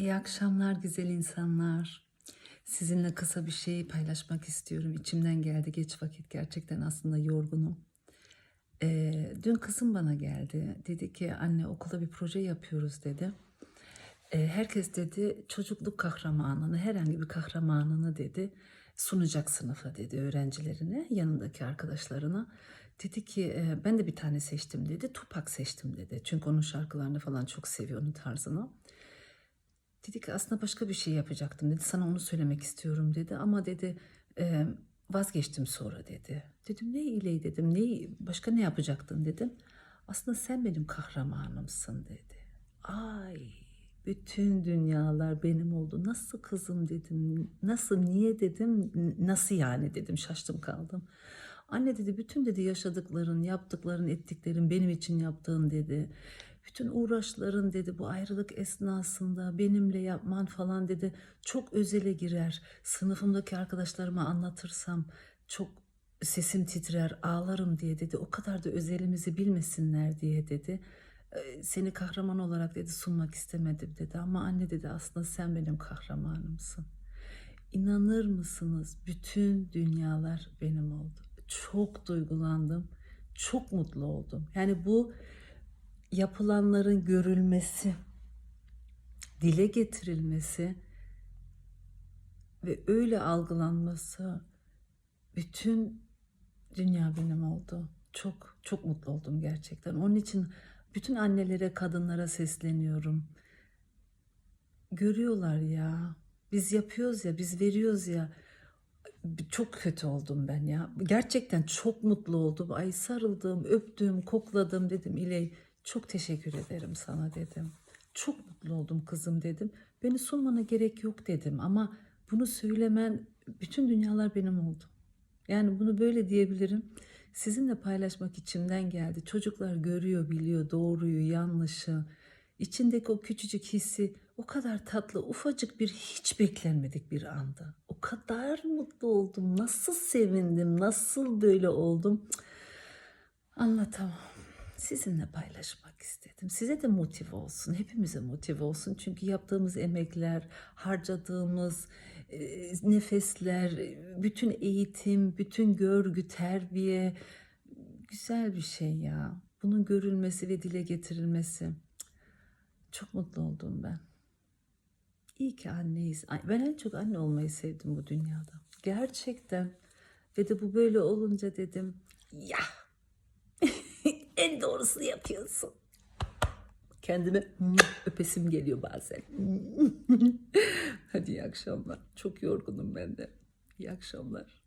İyi akşamlar güzel insanlar. Sizinle kısa bir şey paylaşmak istiyorum. İçimden geldi geç vakit gerçekten aslında yorgunum. Ee, dün kızım bana geldi. Dedi ki anne okulda bir proje yapıyoruz dedi. Ee, herkes dedi çocukluk kahramanını herhangi bir kahramanını dedi sunacak sınıfa dedi öğrencilerine yanındaki arkadaşlarına. Dedi ki "E, ben de bir tane seçtim dedi. Tupac seçtim dedi. Çünkü onun şarkılarını falan çok seviyor onun tarzını. Dedi ki aslında başka bir şey yapacaktım dedi. Sana onu söylemek istiyorum dedi. Ama dedi "e, vazgeçtim sonra dedi. Dedim ne ile dedim. Ne, başka ne yapacaktın dedim. Aslında sen benim kahramanımsın dedi. Ay bütün dünyalar benim oldu. Nasıl kızım dedim. Nasıl niye dedim. Nasıl yani dedim. Şaştım kaldım. Anne dedi bütün dedi yaşadıkların, yaptıkların, ettiklerin benim için yaptığın dedi. Bütün uğraşların dedi bu ayrılık esnasında benimle yapman falan dedi çok özele girer. Sınıfımdaki arkadaşlarıma anlatırsam çok sesim titrer, ağlarım diye dedi. O kadar da özelimizi bilmesinler diye dedi. "Ee, Seni kahraman olarak dedi sunmak istemedim dedi ama anne dedi aslında sen benim kahramanımsın. İnanır mısınız bütün dünyalar benim oldu. Çok duygulandım. Çok mutlu oldum. Yani bu yapılanların görülmesi, dile getirilmesi ve öyle algılanması bütün dünya benim oldu. Çok çok mutlu oldum gerçekten. Onun için bütün annelere, kadınlara sesleniyorum. Görüyorlar ya. Biz yapıyoruz ya, biz veriyoruz ya. Çok kötü oldum ben ya. Gerçekten çok mutlu oldum. Ay sarıldım, öptüm, kokladım dedim. İley çok teşekkür ederim sana dedim. Çok mutlu oldum kızım dedim. Beni sunmana gerek yok dedim ama bunu söylemen bütün dünyalar benim oldu. Yani bunu böyle diyebilirim. Sizinle paylaşmak içimden geldi. Çocuklar görüyor, biliyor doğruyu, yanlışı. İçindeki o küçücük hissi o kadar tatlı, ufacık bir hiç beklenmedik bir andı. O kadar mutlu oldum, nasıl sevindim, nasıl böyle oldum. Anlatamam. Sizinle paylaşmak istedim. Size de motive olsun, hepimize motive olsun. Çünkü yaptığımız emekler, harcadığımız e, nefesler, bütün eğitim, bütün görgü, terbiye güzel bir şey ya. Bunun görülmesi ve dile getirilmesi. Çok mutlu oldum ben. İyi ki anneyiz. Ben en çok anne olmayı sevdim bu dünyada. Gerçekten. Ve de bu böyle olunca dedim ya en doğrusunu yapıyorsun. Kendime öpesim geliyor bazen. Hadi iyi akşamlar. Çok yorgunum ben de. İyi akşamlar.